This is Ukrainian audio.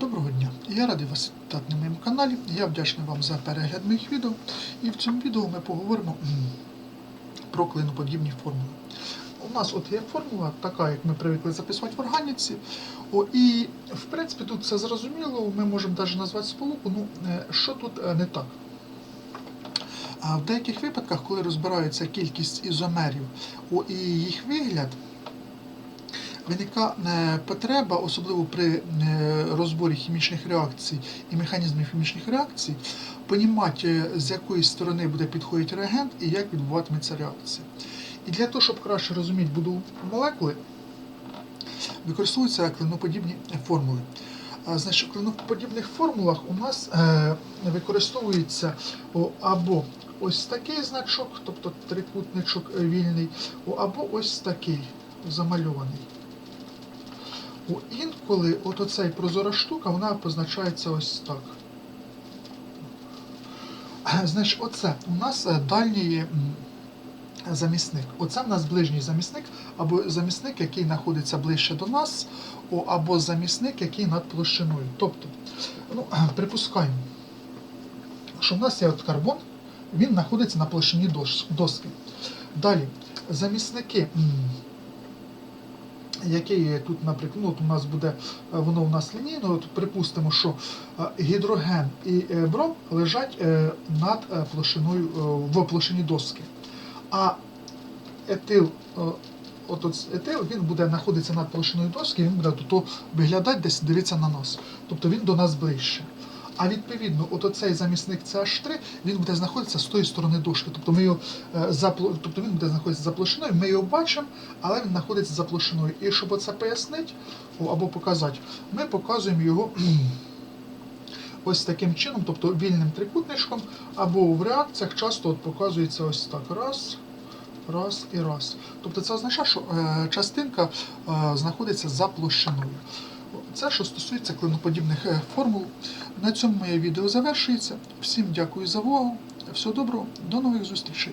Доброго дня! Я радий вас вітати на моєму каналі. Я вдячний вам за перегляд моїх відео. І в цьому відео ми поговоримо про клиноподібні формули. У нас от є формула, така, як ми привикли записувати в органіці. О, і в принципі тут все зрозуміло, ми можемо навіть назвати сполуку. Ну, е, що тут е, не так? А в деяких випадках, коли розбирається кількість ізомерів о, і їх вигляд, виникає потреба, особливо при е, розборі хімічних реакцій і механізмів хімічних реакцій, понімати, з якої сторони буде підходити реагент і як відбуватиметься реакція. І для того, щоб краще розуміти будову молекули, використовуються клиноподібні формули. Значить, в клиноподібних формулах у нас е, використовується або ось такий значок, тобто трикутничок е, вільний, або ось такий замальований. Інколи от оцей прозора штука, вона позначається ось так. Е, Значить, оце у нас е, дальній замісник. Оце в нас ближній замісник, або замісник, який знаходиться ближче до нас, або замісник, який над площиною. Тобто, ну, е, припускаємо, що в нас є от карбон, він знаходиться на площині доски. Далі, замісники. Який тут, наприклад, ну, от у нас буде, е, воно у нас лінійно, от припустимо, що е, гідроген і е, бром лежать над площиною, в площині доски. А етил, от от етил, він буде знаходитися над площиною доски, він буде тут виглядати, десь дивитися на нас. Тобто він до нас ближче. А відповідно, от оцей замісник CH3, він буде знаходитися з тої сторони дошки. Тобто, ми його, е, за, тобто він буде знаходитися за площиною, ми його бачимо, але він знаходиться за площиною. І щоб це пояснити або показати, ми показуємо його ось таким чином, тобто вільним трикутничком, або в реакціях часто от показується ось так. Раз, раз і раз. Тобто це означає, що е, частинка е, знаходиться за площиною. Це що стосується клиноподібних е, формул. На цьому моє відео завершується. Всім дякую за увагу. Всього доброго, до нових зустрічей.